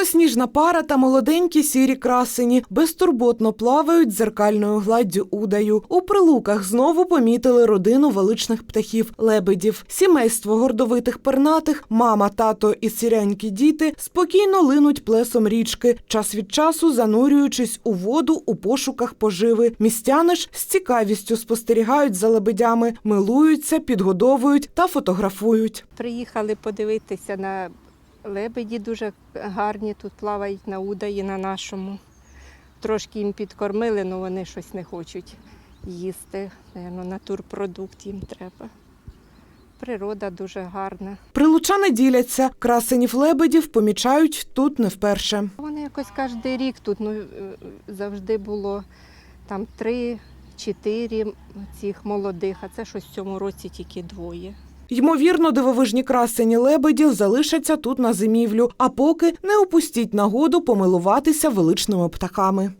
Білосніжна пара та молоденькі сірі красені безтурботно плавають дзеркальною гладдю удаю. У прилуках знову помітили родину величних птахів лебедів. Сімейство гордовитих пернатих, мама, тато і сірянькі діти спокійно линуть плесом річки, час від часу занурюючись у воду у пошуках поживи. Містяни ж з цікавістю спостерігають за лебедями, милуються, підгодовують та фотографують. Приїхали подивитися на лебеді, дуже гарні тут плавають на удаї на нашому. Трошки їм підкормили, але вони щось не хочуть їсти. Наверно, натурпродукт їм треба. Природа дуже гарна. Прилучани діляться, красенів лебедів помічають тут не вперше. Вони якось кожен рік тут ну, е, завжди було там три-чотири цих молодих, а це щось в цьому році тільки двоє. Ймовірно, дивовижні красені лебеді залишаться тут на зимівлю, а поки не упустіть нагоду помилуватися величними птахами.